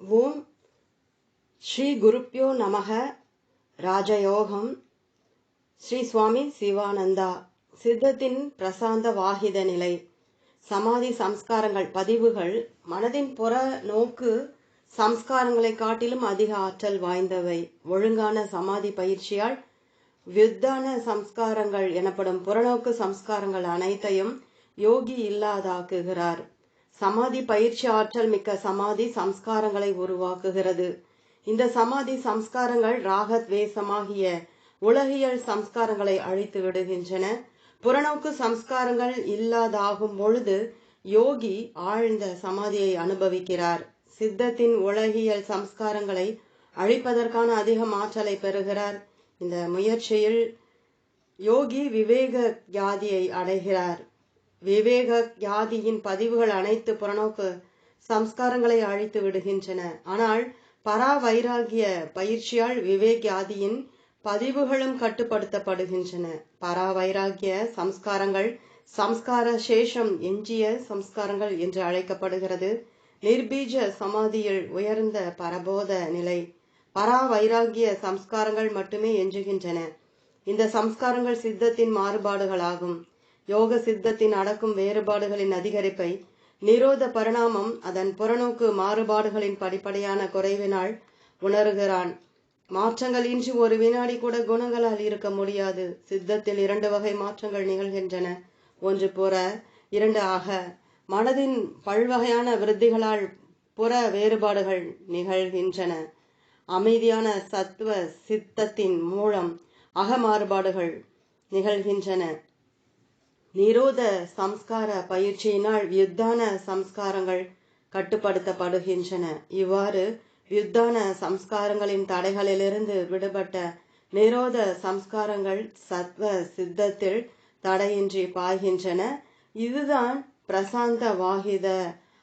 ஓம் ஸ்ரீ குருப்பியோ நமக ராஜயோகம். ஸ்ரீ சுவாமி சிவானந்தா. சித்தத்தின் பிரசாந்த வாகித நிலை. சமாதி சம்ஸ்காரங்கள் பதிவுகள். மனதின் புற நோக்கு சம்ஸ்காரங்களை காட்டிலும் அதிக ஆற்றல் வாய்ந்தவை. ஒழுங்கான சமாதி பயிற்சியால் வியுத்தான சம்ஸ்காரங்கள் எனப்படும் புறநோக்கு சம்ஸ்காரங்கள் அனைத்தையும் யோகி இல்லாதாக்குகிறார். சமாதி பயிற்சி ஆற்றல் மிக்க சமாதி சம்ஸ்காரங்களை உருவாக்குகிறது. இந்த சமாதி சம்ஸ்காரங்கள் ராகத் வேசமாகிய உலகியல் சம்ஸ்காரங்களை அழித்து விடுகின்றன. புறநோக்கு சம்ஸ்காரங்கள் இல்லாதாகும் பொழுது யோகி ஆழ்ந்த சமாதியை அனுபவிக்கிறார். சித்தத்தின் உலகியல் சம்ஸ்காரங்களை அழிப்பதற்கான அதிக ஆற்றலை பெறுகிறார். இந்த முயற்சியில் யோகி விவேக யாதியை அடைகிறார். விவேக யாதியின் பதிவுகள் அனைத்து புறநோக்கு சம்ஸ்காரங்களை அழித்து விடுகின்றன. ஆனால் பரா வைராகிய பயிற்சியால் விவேக் யாதியின் பதிவுகளும் கட்டுப்படுத்தப்படுகின்றன. பரா வைராகிய சம்ஸ்காரங்கள் சம்ஸ்கார சேஷம் எஞ்சிய சம்ஸ்காரங்கள் என்று அழைக்கப்படுகிறது. நிர்பீஜ சமாதியில் உயர்ந்த பரபோத நிலை. பரா வைராகிய சம்ஸ்காரங்கள் மட்டுமே எஞ்சுகின்றன. இந்த சம்ஸ்காரங்கள் சித்தத்தின் மாறுபாடுகளாகும். யோக சித்தத்தின் அடக்கும் வேறுபாடுகளின் அதிகரிப்பை நிரோத பரிணாமம் அதன் புறநோக்கு மாறுபாடுகளின் படிப்படையான குறைவினால் உணர்கிறான். மாற்றங்கள் இன்றி ஒரு வினாடி கூட குணங்களால் இருக்க முடியாது. சித்தத்தில் இரண்டு வகை மாற்றங்கள் நிகழ்கின்றன. ஒன்று புற இரண்டு ஆக. மனதின் பல்வகையான விருத்திகளால் புற வேறுபாடுகள் நிகழ்கின்றன. அமைதியான சத்துவ சித்தத்தின் மூலம் அக மாறுபாடுகள் நிகழ்கின்றன. நிரோத சம்ஸ்கார பயிற்சியினால் வியுத்தான சம்ஸ்காரங்கள் கட்டுப்படுத்தப்படுகின்றன. இவ்வாறு வியுத்தான சம்ஸ்காரங்களின் தடைகளிலிருந்து விடுபட்ட நிரோத சம்ஸ்காரங்கள் சத்வ சித்தத்தில் தடையின்றி பாய்கின்றன. இதுதான் பிரசாந்த வாகித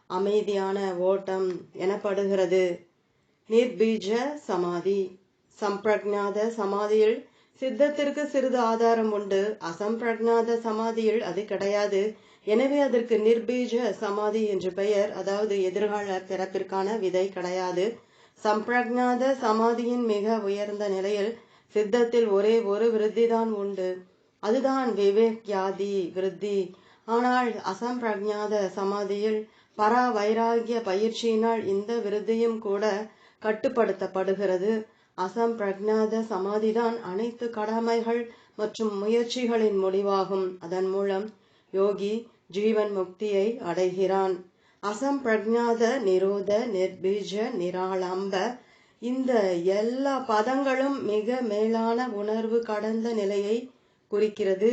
அமைதியான ஓட்டம் எனப்படுகிறது. நிர்பீஜ சமாதி. சம்பிரஜாத சமாதியில் சித்தத்திற்கு சிறிது ஆதாரம் உண்டு. அசம்பிரஜாத சமாதியில் அது கிடையாது. எனவே அதற்கு நிர்பீஜ சமாதி என்று பெயர். அதாவது எதிர்கால பிறப்பிற்கான விதை கிடையாது. சம்பிரஜாத சமாதியின் மிக உயர்ந்த நிலையில் சித்தத்தில் ஒரே ஒரு விருத்தி தான் உண்டு. அதுதான் விவேக்யாதி விருத்தி. ஆனால் அசம்பிரக்ஞாத சமாதியில் பரா வைராகிய பயிற்சியினால் இந்த விருத்தியும் கூட கட்டுப்படுத்தப்படுகிறது. அசம்பிரஜாத சமாதிதான் அனைத்து கடமைகள் மற்றும் முயற்சிகளின் முடிவாகும். அதன் மூலம் யோகி ஜீவன் முக்தியை அடைகிறான். அசம்பிரஜாத நிரோத நிர்பீஜ நிராளம்ப இந்த எல்லா பதங்களும் மிக மேலான உணர்வு கடந்த நிலையை குறிக்கிறது.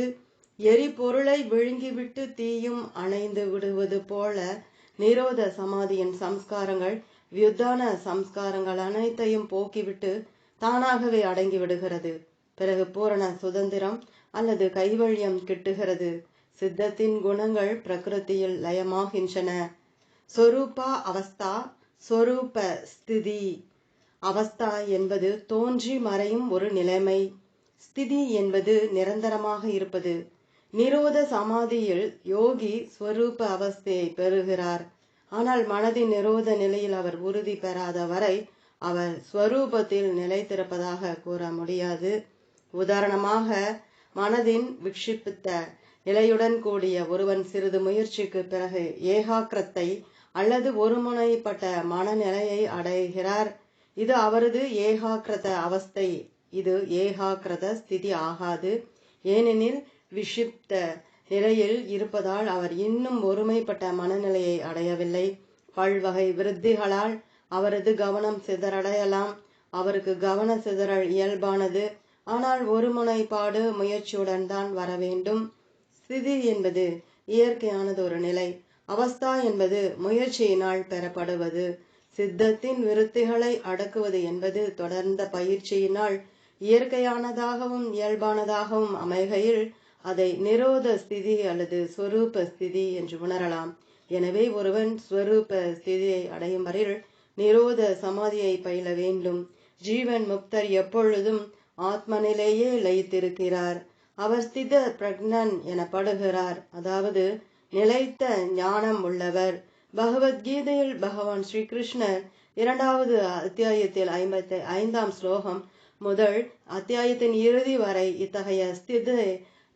எரிபொருளை விழுங்கிவிட்டு தீயும் அணைந்து விடுவது போல நிரோத சமாதியின் சம்ஸ்காரங்கள் வியுத்தான சம்ஸ்காரங்கள் அனைத்தையும் போக்கிவிட்டு தானாகவே அடங்கி விடுகிறது. பிறகு பூரண சுதந்திரம் அல்லது கைவழியம் கிட்டுகிறது. சித்தத்தின் குணங்கள் பிரகிருத்தியில் லயமாகின்றன. சொரூபா அவஸ்தா சொரூப ஸ்திதி. அவஸ்தா என்பது தோன்றி மறையும் ஒரு நிலைமை. ஸ்திதி என்பது நிரந்தரமாக இருப்பது. நிரோத சமாதியில் யோகி ஸ்வரூப அவஸ்தையை பெறுகிறார். ஆனால் மனதின் நிரோத நிலையில் அவர் உறுதி பெறாத வரை அவர் ஸ்வரூபத்தில் நிலைத்திருப்பதாக கூற முடியாது. உதாரணமாக மனதின் விக்ஷிப்பித்த நிலையுடன் கூடிய ஒருவன் சிறிது முயற்சிக்கு பிறகு ஏகாக்கிரத்தை அல்லது ஒருமுனைப்பட்ட மனநிலையை அடைகிறார். இது அவரது ஏகாக்கிரத அவஸ்தை. இது ஏகாக்கிரத ஸ்திதி ஆகாது. ஏனெனில் விஷிப்த நிலையில் இருப்பதால் அவர் இன்னும் ஒருமைப்பட்ட மனநிலையை அடையவில்லை. பல்வகை விருத்திகளால் அவரது கவனம் சிதறடையலாம். அவருக்கு கவன சிதறல் இயல்பானது. ஆனால் ஒரு முனைப்பாடு முயற்சியுடன் தான் வர வேண்டும். ஸ்திதி என்பது இயற்கையானது ஒரு நிலை. அவஸ்தா என்பது முயற்சியினால் பெறப்படுவது. சித்தத்தின் விருத்திகளை அடக்குவது என்பது தொடர்ந்த பயிற்சியினால் இயற்கையானதாகவும் இயல்பானதாகவும் அமைகையில் அதை நிரோத ஸ்திதி அல்லது ஸ்வரூப ஸ்திதி என்று உணரலாம். எனவே ஒருவன் ஸ்வரூப ஸ்திதியை அடையும் வரையில் நிரோத சமாதியை பயில வேண்டும். ஜீவன் முக்தர் எப்பொழுதும் ஆத்மனிலேயே லயித்திருக்கிறார். அவர் ஸ்தித பிரக்னன் எனப்படுகிறார். அதாவது நிலைத்த ஞானம் உள்ளவர். பகவத்கீதையில் பகவான் ஸ்ரீகிருஷ்ணர் இரண்டாவது அத்தியாயத்தில் ஐம்பத்தி ஐந்தாம் ஸ்லோகம் முதல் அத்தியாயத்தின் இறுதி வரை இத்தகைய ஸ்தித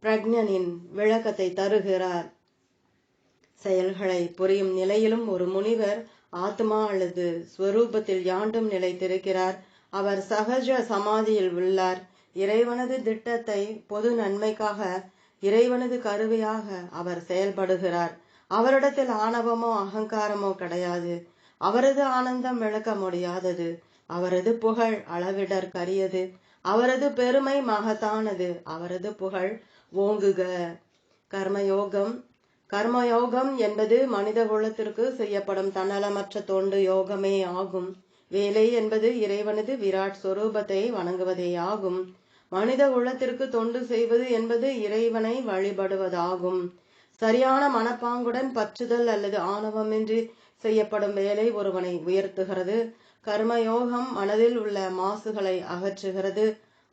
பிரக்ஞனின் விளக்கத்தை தருகிறார். செயல்களை புரியும் நிலையிலும் ஒரு முனிவர் ஆத்மா அல்லது ஸ்வரூபத்தில் யாண்டும் நிலைத்திருக்கிறார். அவர் சகஜ சமாதியில் உள்ளார். இறைவனது திட்டத்தை பொது நன்மைக்காக இறைவனது கருவியாக அவர் செயல்படுகிறார். அவரிடத்தில் ஆணவமோ அகங்காரமோ கிடையாது. அவரது ஆனந்தம் விளக்க முடியாதது. அவரது புகழ் அளவிடற்கரியது. அவரது பெருமை மகத்தானது. அவரது புகழ் ஓங்குக. கர்மயோகம் கர்மயோகம் என்பது மனித குலத்திற்கு செய்யப்படும் தன்னலமற்ற தொண்டு யோகமே ஆகும். வேலை என்பது இறைவனது விராட் சொரூபத்தை வணங்குவதே ஆகும் மனித குலத்திற்கு தொண்டு செய்வது என்பது இறைவனை வழிபடுவதாகும். சரியான மனப்பாங்குடன் பற்றுதல் அல்லது ஆணவமின்றி செய்யப்படும் வேலை ஒருவனை உயர்த்துகிறது. கர்மயோகம் மனதில் உள்ள மாசுகளை அகற்றுகிறது.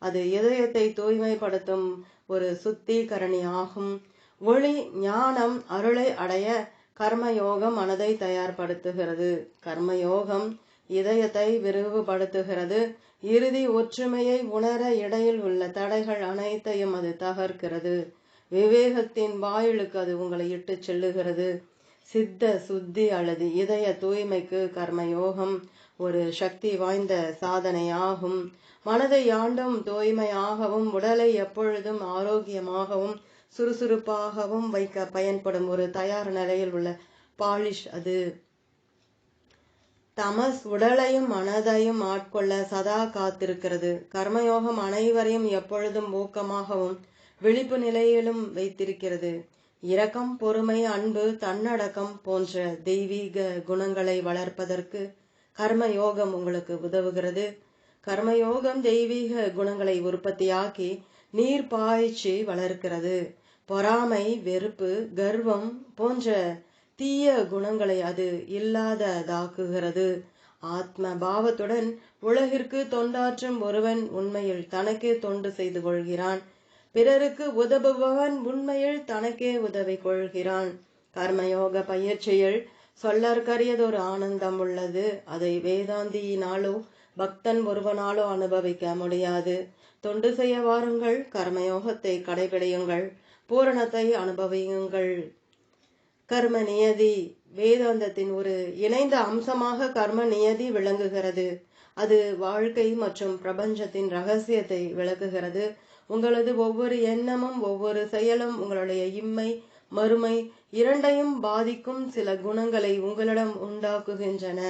அது இதயத்தை தூய்மைப்படுத்தும் ஒரு சுத்திகரணி ஆகும் ஒளி ஞானம் அருளை அடைய கர்மயோகம் மனதை தயார்படுத்துகிறது. கர்மயோகம் இதயத்தை விரிவுபடுத்துகிறது. இறுதி ஒற்றுமையை உணர இடையில் உள்ள தடைகள் அனைத்தையும் அது தகர்க்கிறது. விவேகத்தின் வாயிலுக்கு அது உங்களை இட்டு செல்லுகிறது. சித்த சுத்தி அல்லது இதய தூய்மைக்கு கர்மயோகம் ஒரு சக்தி வாய்ந்த சாதனையாகும். மனதை ஆண்டும் தூய்மையாகவும் உடலை எப்பொழுதும் ஆரோக்கியமாகவும் சுறுசுறுப்பாகவும் வைக்க பயன்படும் ஒரு தயார் நிலையில் உள்ள பாலிஷ் அது. தமஸ் உடலையும் மனதையும் ஆட்கொள்ள சதா காத்திருக்கிறது. கர்மயோகம் அனைவரையும் எப்பொழுதும் ஊக்கமாகவும் விழிப்பு நிலையிலும் வைத்திருக்கிறது. இரக்கம் பொறுமை அன்பு தன்னடக்கம் போன்ற தெய்வீக குணங்களை வளர்ப்பதற்கு கர்மயோகம் உங்களுக்கு உதவுகிறது. கர்மயோகம் தெய்வீக குணங்களை உற்பத்தியாக்கி நீர் பாய்ச்சி வளர்க்கிறது. பொறாமை வெறுப்பு கர்வம் போன்ற தீய குணங்களை அது இல்லாததாக்குகிறது. ஆத்ம பாவத்துடன் உலகிற்கு தொண்டாற்றும் ஒருவன் உண்மையில் தனக்கே தொண்டு செய்து கொள்கிறான். பிறருக்கு உதவுபவன் உண்மையில் தனக்கே உதவி கொள்கிறான். கர்மயோக பயிற்சியில் சொல்லற்கரியதொரு ஆனந்தம் உள்ளது. அதை வேதாந்தியினாலோ பக்தன் ஒருவனாலோ அனுபவிக்க முடியாது. தொண்டு செய்ய வாருங்கள் கர்மயோகத்தை கடைபிடியுங்கள். பூரணத்தை அனுபவியுங்கள். கர்ம நியதி வேதாந்தத்தின் ஒரு இணைந்த அம்சமாக கர்ம நியதி விளங்குகிறது. அது வாழ்க்கை மற்றும் பிரபஞ்சத்தின் ரகசியத்தை விளக்குகிறது. உங்களது ஒவ்வொரு எண்ணமும் ஒவ்வொரு செயலும் உங்களுடைய இம்மை மறுமை இரண்டையும் பாதிக்கும் சில குணங்களை உங்களிடம் உண்டாக்குகின்றன.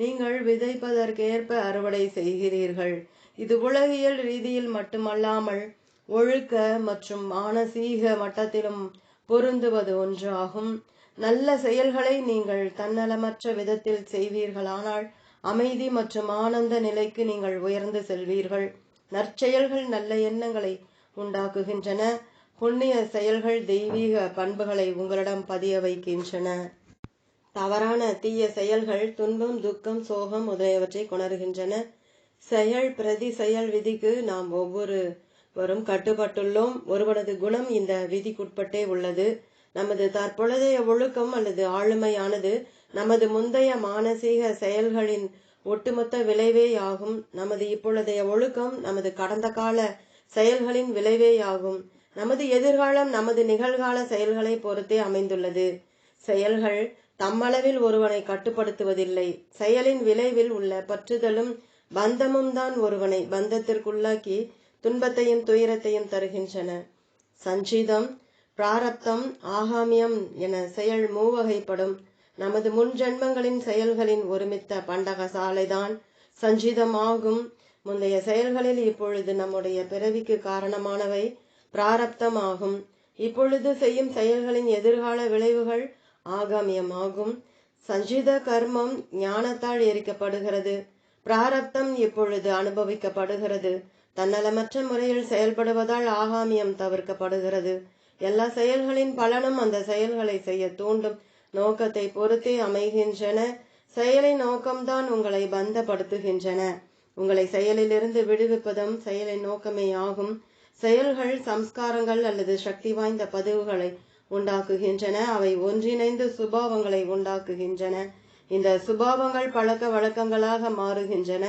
நீங்கள் விதைப்பதற்கேற்ப அறுவடை செய்கிறீர்கள். இது உலகியல் ரீதியில் மட்டுமல்லாமல் ஒழுக்க மற்றும் மானசீக மட்டத்திலும் பொருந்துவது ஒன்றாகும். நல்ல செயல்களை நீங்கள் தன்னலமற்ற விதத்தில் செய்வீர்களானால் அமைதி மற்றும் ஆனந்த நிலைக்கு நீங்கள் உயர்ந்து செல்வீர்கள். நற்செயல்கள் நல்ல எண்ணங்களை உண்டாக்குகின்றன. புண்ணிய செயல்கள் தெய்வீக பண்புகளை உங்களிடம் பதிய வைக்கின்றன. தவறான தீய செயல்கள் துன்பம் துக்கம் சோகம் முதலியவற்றை கொணர்கின்றன. செயல் பிரதி செயல் விதிக்கு நாம் ஒவ்வொரு வரும் கட்டுப்பட்டுள்ளோம் ஒருவனது குணம் இந்த விதிக்குட்பட்டே உள்ளது. நமது தற்பொழுதைய ஒழுக்கம் அல்லது ஆளுமையானது நமது முந்தைய மானசீக செயல்களின் ஒட்டுமொத்த விளைவேயாகும். நமது இப்பொழுதைய ஒழுக்கம் நமது கடந்த கால செயல்களின் விளைவேயாகும். நமது எதிர்காலம் நமது நிகழ்கால செயல்களை பொறுத்தே அமைந்துள்ளது. செயல்கள் தம்மளவில் ஒருவனை கட்டுப்படுத்துவதில்லை. செயலின் விளைவில் உள்ள பற்றுதலும் பந்தமும் தான் ஒருவனை பந்தத்திற்குள்ளாக்கி துன்பத்தையும் துயரத்தையும் தருகின்றன. சஞ்சீதம் பிராரப்தம் ஆகாமியம் என செயல் மூவகைப்படும். நமது முன் ஜென்மங்களின் செயல்களின் ஒருமித்த பண்டக சாலைதான் சஞ்சீதமாகும். முந்தைய செயல்களில் இப்பொழுது நம்முடைய பிறவிக்கு காரணமானவை பிராரப்தமாகும். இப்பொழுது செய்யும் செயல்களின் எதிர்கால விளைவுகள் ஆகாமியமாகும். சஞ்சித கர்மம் ஞானத்தால் எரிக்கப்படுகிறது. பிராரப்தம் இப்பொழுது அனுபவிக்கப்படுகிறது. தன்னலமற்ற முறையில் செயல்படுவதால் ஆகாமியம் தவிர்க்கப்படுகிறது. எல்லா செயல்களின் பலனும் அந்த செயல்களை செய்ய தூண்டும் நோக்கத்தை பொறுத்தே அமைகின்றன. செயலின் நோக்கம்தான் உங்களை பந்தப்படுத்துகின்றன. உங்களை செயலிலிருந்து விடுவிப்பதும் செயலின் நோக்கமே ஆகும். செயல்கள் சம்ஸ்காரங்கள் அல்லது சக்தி வாய்ந்த பதிவுகளை உண்டாக்குகின்றன. அவை ஒன்றிணைந்து சுபாவங்களை உண்டாக்குகின்றன. இந்த சுபாவங்கள் பழக்க வழக்கங்களாக மாறுகின்றன.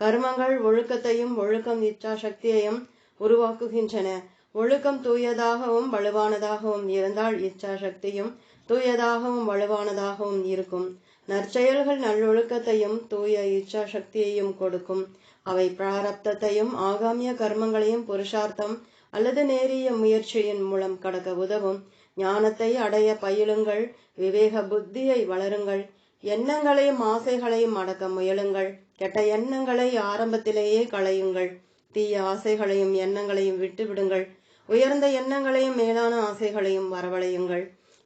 கர்மங்கள் ஒழுக்கத்தையும் ஒழுக்கம் இச்சா சக்தியையும் உருவாக்குகின்றன. ஒழுக்கம் தூயதாகவும் வலுவானதாகவும் இருந்தால் இச்சா சக்தியும் தூயதாகவும் வலுவானதாகவும் இருக்கும். நற்செயல்கள் நல்லொழுக்கத்தையும் தூய இச்சா சக்தியையும் கொடுக்கும். அவை பிராரப்தத்தையும் ஆகாமிய கர்மங்களையும் புருஷார்த்தம் அல்லது நேரிய முயற்சியின் மூலம் கடக்க உதவும். ஞானத்தை அடைய பயிலுங்கள் விவேக புத்தியை வளருங்கள். எண்ணங்களையும் ஆசைகளையும் அடக்க முயலுங்கள். கெட்ட எண்ணங்களை ஆரம்பத்திலேயே களையுங்கள். தீய ஆசைகளையும் எண்ணங்களையும் விட்டுவிடுங்கள். உயர்ந்த எண்ணங்களையும் மேலான ஆசைகளையும் வரவழையுங்கள்.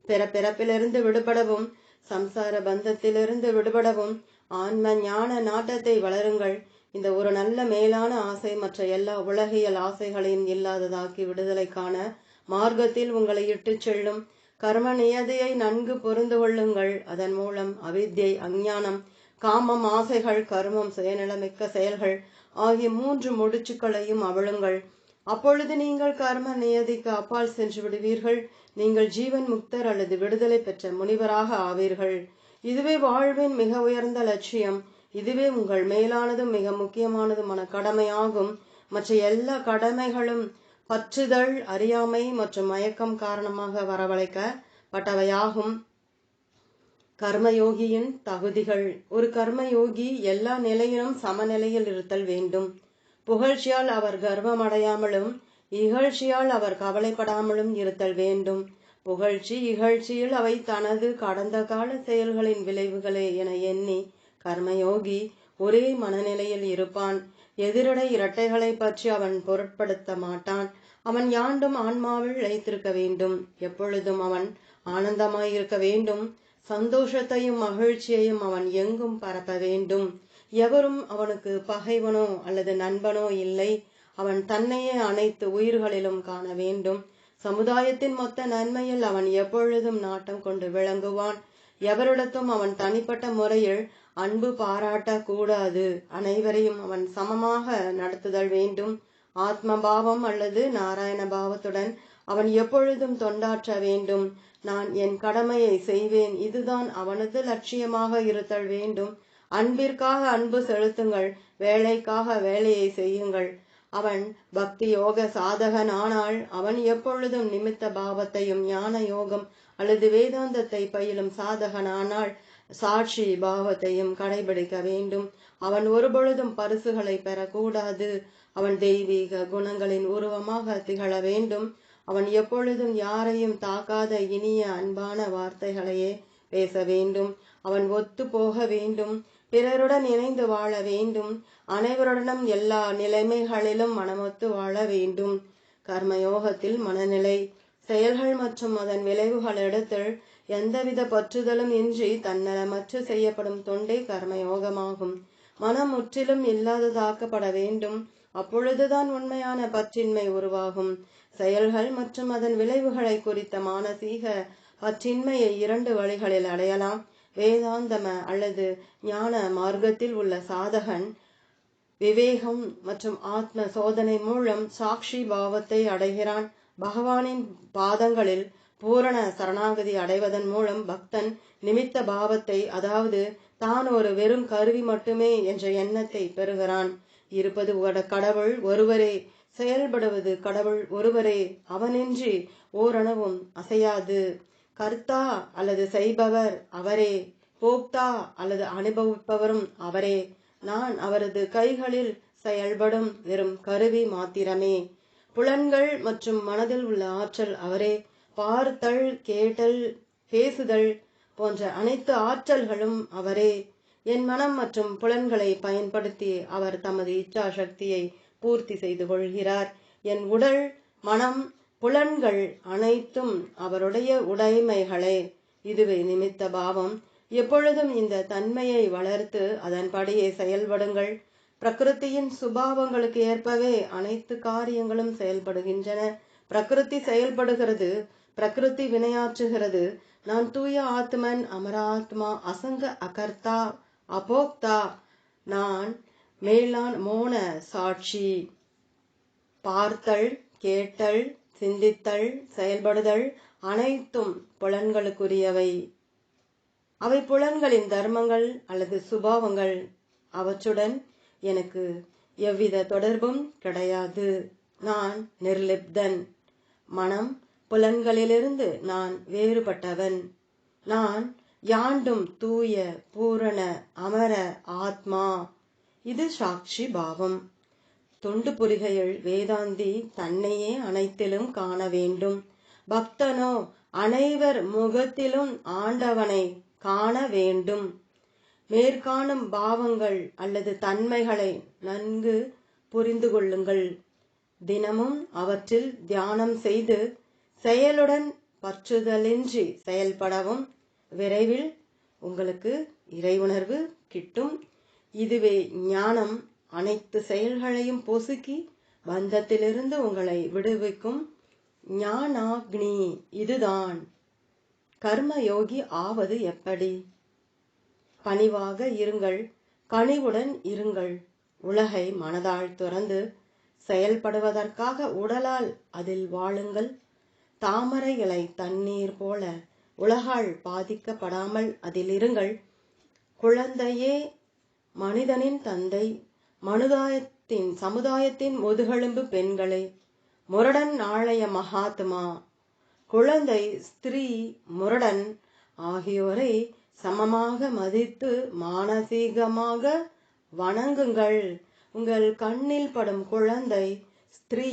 பிற பிறப்பிலிருந்து விடுபடவும் சம்சார பந்தத்திலிருந்து விடுபடவும் ஆன்ம ஞான நாட்டத்தை வளருங்கள். இந்த ஒரு நல்ல மேலான ஆசை மற்ற எல்லா உலகியல் ஆசைகளையும் இல்லாததாக்கி விடுதலைக்கான மார்க்கத்தில் உங்களை இட்டுச் செல்லும். கர்ம நியதியை நன்கு புரிந்து கொள்ளுங்கள். அதன் மூலம் அவித்யை அஞ்ஞானம் காமம் ஆசைகள் கருமம் சுயநலமிக்க செயல்கள் ஆகிய மூன்று முடிச்சுக்களையும் அவளுங்கள் அப்பொழுது நீங்கள் கர்ம நியதிக்கு அப்பால் சென்று விடுவீர்கள். நீங்கள் ஜீவன் முக்தர் அல்லது விடுதலை பெற்ற முனிவராக ஆவீர்கள். இதுவே வாழ்வின் மிக உயர்ந்த லட்சியம். இதுவே உங்கள் மேலானதும் மிக முக்கியமானதுமான கடமையாகும். மற்ற எல்லா கடமைகளும் பற்றுதல் அறியாமை மற்றும் மயக்கம் காரணமாக வரவழைக்கப்பட்டவையாகும். கர்மயோகியின் தகுதிகள். ஒரு கர்மயோகி எல்லா நிலையிலும் சமநிலையில் இருத்தல் வேண்டும். புகழ்ச்சியால் அவர் கர்வமடையாமலும் இகழ்ச்சியால் அவர் கவலைப்படாமலும் இருத்தல் வேண்டும். புகழ்ச்சி இகழ்ச்சியில் அவை தனது கடந்த கால செயல்களின் விளைவுகளே என எண்ணி கர்மயோகி ஒரே மனநிலையில் இருப்பான். எதிரடை இரட்டைகளை பற்றி அவன் பொருட்படுத்த மாட்டான். அவன் யாண்டும் ஆன்மாவில் இழைத்திருக்க வேண்டும். எப்பொழுதும் அவன் ஆனந்தமாயிருக்க வேண்டும். சந்தோஷத்தையும் மகிழ்ச்சியையும் அவன் எங்கும் பரப்ப வேண்டும். எவரும் அவனுக்கு பகைவனோ அல்லது நண்பனோ இல்லை. அவன் தன்னையே அனைத்து உயிர்களிலும் காண வேண்டும். சமுதாயத்தின் மொத்த நன்மையில் அவன் எப்பொழுதும் நாட்டம் கொண்டு விளங்குவான். எவரிடத்தும் அவன் தனிப்பட்ட முறையில் அன்பு பாராட்ட கூடாது அனைவரையும் அவன் சமமாக நடத்துதல் வேண்டும். ஆத்ம பாவம் அல்லது நாராயண பாவத்துடன் அவன் எப்பொழுதும் தொண்டாற்ற வேண்டும். நான் என் கடமையை செய்வேன். இதுதான் அவனது லட்சியமாக இருத்தல் வேண்டும். அன்பிற்காக அன்பு செலுத்துங்கள். வேலைக்காக வேலையை செய்யுங்கள். அவன் பக்தி யோக சாதகன் ஆனால் அவன் எப்பொழுதும் நிமித்த பாவத்தையும் ஞான யோகம் அல்லது வேதாந்தத்தை பயிலும் சாதகனானால் சாட்சி பாவத்தையும் கடைபிடிக்க வேண்டும். அவன் ஒருபொழுதும் பரிசுகளை பெறக்கூடாது. அவன் தெய்வீக குணங்களின் உருவமாக திகழ வேண்டும். அவன் எப்பொழுதும் யாரையும் தாக்காத இனிய அன்பான வார்த்தைகளையே பேச வேண்டும். அவன் ஒத்து போக வேண்டும். பிறருடன் இணைந்து வாழ வேண்டும். அனைவருடனும் எல்லா நிலைமைகளிலும் மனமொத்து வாழ வேண்டும். கர்மயோகத்தில் மனநிலை செயல்கள் மற்றும் அதன் விளைவுகளிடத்தில் எந்தவித பற்றுதலும் இன்றி தன்னலமற்று செய்யப்படும் தொண்டை கர்மயோகமாகும். மனம் முற்றிலும் இல்லாததாக்கப்பட வேண்டும். அப்பொழுதுதான் உண்மையான பற்றின்மை உருவாகும். செயல்கள் மற்றும் அதன் விளைவுகளை குறித்த மானசீக அச்சின்மையை இரண்டு வழிகளில் அடையலாம். வேதாந்தம அல்லது ஞான மார்க்கத்தில் உள்ள சாதகன் விவேகம் மற்றும் ஆத்ம சோதனை மூலம் சாட்சி பாவத்தை அடைகிறான். பகவானின் பாதங்களில் பூரண சரணாகதி அடைவதன் மூலம் பக்தன் நிமித்த பாவத்தை அதாவது தான் ஒரு வெறும் கருவி மட்டுமே என்ற எண்ணத்தை பெறுகிறான். இருப்பது கடவுள் ஒருவரே செயல்படுவது கடவுள் ஒருவரே அவனின்றி ஓரணவும் அசையாது. கர்த்தா அல்லது செய்பவர் அவரே போக்தா அல்லது அனுபவிப்பவரும் அவரே. நான் அவரது கைகளில் செயல்படும் வெறும் கருவி மாத்திரமே. புலன்கள் மற்றும் மனதில் உள்ள ஆற்றல் அவரே. பார்த்தல் கேட்டல் பேசுதல் போன்ற அனைத்து ஆற்றல்களும் அவரே. என் மனம் மற்றும் புலன்களை பயன்படுத்தி அவர் தமது இச்சா சக்தியை பூர்த்தி செய்து கொள்கிறார். என் உடல் மனம் புலன்கள் அனைத்தும் அவருடைய உடைமைகளே. இதுவே நிமித்த பாவம். எப்பொழுதும் இந்த தன்மையை வளர்த்து அதன்படியே செயல்படுங்கள். பிரகிருத்தியின் சுபாவங்களுக்கு ஏற்பவே அனைத்து காரியங்களும் செயல்படுகின்றன. பிரகிருதி செயல்படுகிறது பிரகிருதி வினையாற்றுகிறது. நான் தூய ஆத்மன் அமராத்மா அசங்க அகர்த்தா அபோக்தா நான் மேலான் மோன சாட்சி. பார்த்தல் கேட்டல் சிந்தித்தல் செயல்படுதல் அனைத்தும் புலன்களுக்குரியவை. அவை புலன்களின் தர்மங்கள் அல்லது சுபாவங்கள். அவற்றுடன் எனக்கு எவ்வித தொடர்பும் கிடையாது. நான் நிர்லிப்தன். மனம் புலன்களிலிருந்து நான் வேறுபட்டவன். நான் யாண்டும் தூய பூரண அமர ஆத்மா. இது சாட்சி பாவம். தொண்டு புரிகையில் வேதாந்தி தன்னையே அனைத்திலும் காண வேண்டும். பக்தனோ அனைவர் முகத்திலும் ஆண்டவனை காண வேண்டும். மேற்காணும் பாவங்கள் அல்லது தன்மைகளை நன்கு புரிந்து கொள்ளுங்கள். தினமும் அவற்றில் தியானம் செய்து செயலுடன் பற்றுதலின்றி செயல்படவும் விரைவில் உங்களுக்கு இறைவுணர்வு கிட்டும். இதுவே ஞானம் அனைத்து செயல்களையும் பொசுக்கி பந்தத்திலிருந்து உங்களை விடுவிக்கும் ஞானாக்னி இதுதான். கர்மயோகி ஆவது எப்படி? பணிவாக இருங்கள் கனிவுடன் இருங்கள். உலகை மனதால் துறந்து செயல்படுவதற்காக உடலால் அதில் வாழுங்கள். தாமரை இலை தண்ணீர் போல உலகால் பாதிக்கப்படாமல் அதில் இருங்கள். குழந்தையே மனிதனின் தந்தை மனுதாயத்தின் சமுதாயத்தின் முதுகெலும்பு பெண்களே முரடன் நாளைய மகாத்மா குழந்தை ஸ்திரீ முரடன் ஆகியோரை சமமாக மதித்து மானசீகமாக வணங்குங்கள். உங்கள் கண்ணில் படும் குழந்தை ஸ்திரீ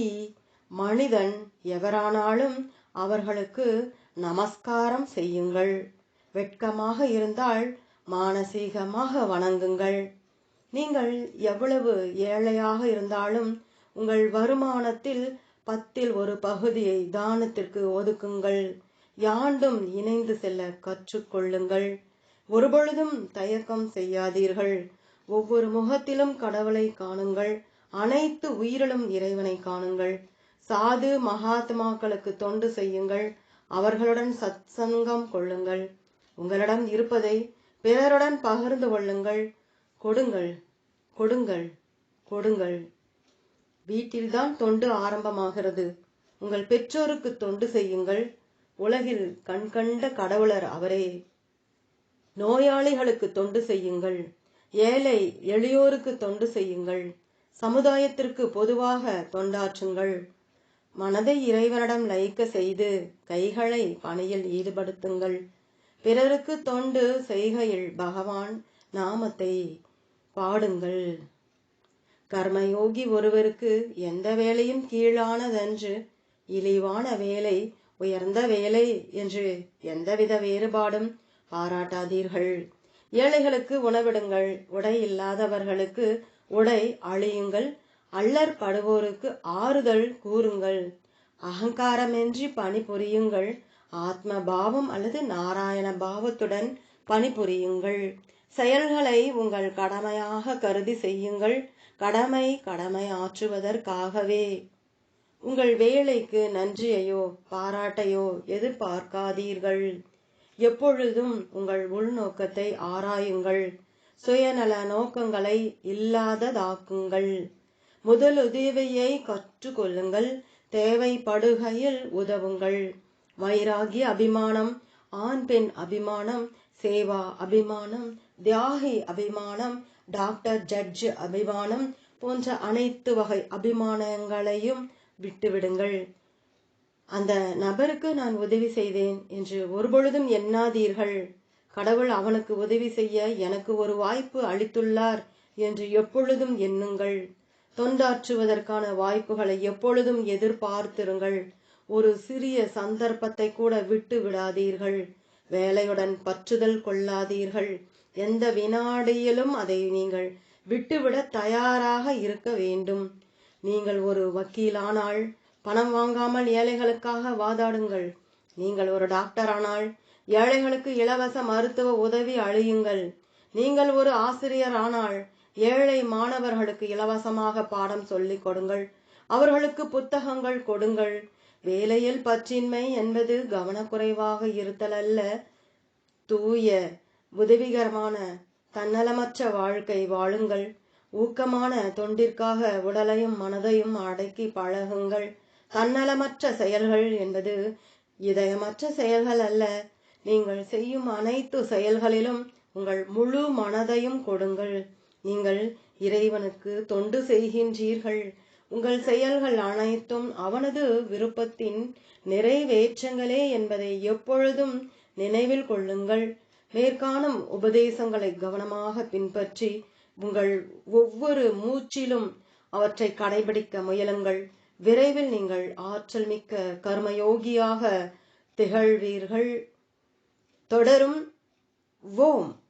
மனிதன் எவரானாலும் அவர்களுக்கு நமஸ்காரம் செய்யுங்கள். வெட்கமாக இருந்தால் மானசீகமாக வணங்குங்கள். நீங்கள் எவ்வளவு ஏழையாக இருந்தாலும் உங்கள் வருமானத்தில் பத்தில் ஒரு பகுதியை தானத்திற்கு ஒதுக்குங்கள். யாண்டும் இணைந்து செல்ல கற்றுக்கொள்ளுங்கள். ஒருபொழுதும் தயக்கம் செய்யாதீர்கள். ஒவ்வொரு முகத்திலும் கடவுளை காணுங்கள். அனைத்து உயிரிலும் இறைவனை காணுங்கள். சாது மகாத்மாக்களுக்கு தொண்டு செய்யுங்கள். அவர்களுடன் சத்சங்கம் கொள்ளுங்கள். உங்களிடம் இருப்பதை பிறருடன் பகிர்ந்து கொள்ளுங்கள். கொடுங்கள். கொடுங்கள். கொடுங்கள். வீட்டில்தான் தொண்டு ஆரம்பமாகிறது. உங்கள் பெற்றோருக்கு தொண்டு செய்யுங்கள். உலகில் கண்கண்ட கடவுளர் அவரே. நோயாளிகளுக்கு தொண்டு செய்யுங்கள். ஏழை எளியோருக்கு தொண்டு செய்யுங்கள். சமுதாயத்திற்கு பொதுவாக தொண்டாற்றுங்கள். மனதை இறைவனிடம் லயிக்க செய்து கைகளை பணியில் ஈடுபடுத்துங்கள். பிறருக்கு தொண்டு செய்கையில் பகவான் நாமத்தை பாடுங்கள். கர்மயோகி ஒருவருக்கு எந்த வேலையும் கீழானதன்று இழிவான வேலை உயர்ந்த வேலை என்று எந்தவித வேறுபாடும் பாராட்டாதீர்கள். ஏழைகளுக்கு உணவிடுங்கள் உடை இல்லாதவர்களுக்கு உடை அழியுங்கள் அல்லற் படுவோருக்கு ஆறுதல் கூறுங்கள். அகங்காரமின்றி பணிபுரியுங்கள் ஆத்ம பாவம் அல்லது நாராயண பாவத்துடன் பணிபுரியுங்கள். செயல்களை உங்கள் கடமையாக கருதி செய்யுங்கள். கடமை கடமை ஆற்றுவதற்காகவே. உங்கள் வேலைக்கு நன்றியையோ பாராட்டையோ எதிர்பார்க்காதீர்கள். எப்பொழுதும் உங்கள் உள்நோக்கத்தை ஆராயுங்கள். சுயநல நோக்கங்களை இல்லாததாக்குங்கள். முதலுதவியை கற்றுக்கொள்ளுங்கள். தேவைப்படுகையில் உதவுங்கள். வைராகிய அபிமானம் ஆண் பெண் அபிமானம் சேவா அபிமானம் தியாகி அபிமானம் டாக்டர் ஜட்ஜ் அபிமானம் போன்ற அனைத்து வகை அபிமானங்களையும் விட்டுவிடுங்கள். அந்த நபருக்கு நான் உதவி செய்தேன் என்று ஒருபொழுதும் எண்ணாதீர்கள். கடவுள் அவனுக்கு உதவி செய்ய எனக்கு ஒரு வாய்ப்பு அளித்துள்ளார் என்று எப்பொழுதும் எண்ணுங்கள். தொண்டாற்றுவதற்கான வாய்ப்புகளை எப்பொழுதும் எதிர்பார்த்திருங்கள். ஒரு சிறிய சந்தர்ப்பத்தை கூட விட்டு விடாதீர்கள். வேலையுடன் பற்றுதல் கொள்ளாதீர்கள். எந்த வினாடியிலும் அதை நீங்கள் விட்டுவிட தயாராக இருக்க வேண்டும். நீங்கள் ஒரு வக்கீலானால் பணம் வாங்காமல் ஏழைகளுக்காக வாதாடுங்கள். நீங்கள் ஒரு டாக்டர் ஆனால் ஏழைகளுக்கு இலவச மருத்துவ உதவி அழியுங்கள் நீங்கள் ஒரு ஆசிரியர் ஆனால் ஏழை மாணவர்களுக்கு இலவசமாக பாடம் சொல்லிக் கொடுங்கள். அவர்களுக்கு புத்தகங்கள் கொடுங்கள். வேலையில் பற்றின்மை என்பது கவனக்குறைவாக இருத்தல் அல்ல தூய உதவிகரமான தன்னலமற்ற வாழ்க்கை வாழுங்கள். ஊக்கமான தொண்டிற்காக உடலையும் மனதையும் அடக்கி பழகுங்கள். தன்னலமற்ற செயல்கள் என்பது இதயமற்ற செயல்கள் அல்ல. நீங்கள் செய்யும் அனைத்து செயல்களிலும் உங்கள் முழு மனதையும் கொடுங்கள். நீங்கள் இறைவனுக்கு தொண்டு செய்கின்றீர்கள். உங்கள் செயல்கள் அனைத்தும் அவனது விருப்பத்தின் நிறைவேற்றங்களே என்பதை எப்பொழுதும் நினைவில் கொள்ளுங்கள். மேற்காணும் உபதேசங்களை கவனமாக பின்பற்றி உங்கள் ஒவ்வொரு மூச்சிலும் அவற்றை கடைபிடிக்க முயலுங்கள். விரைவில் நீங்கள் ஆற்றல் மிக்க கர்மயோகியாக திகழ்வீர்கள். தொடரும். ஓம்.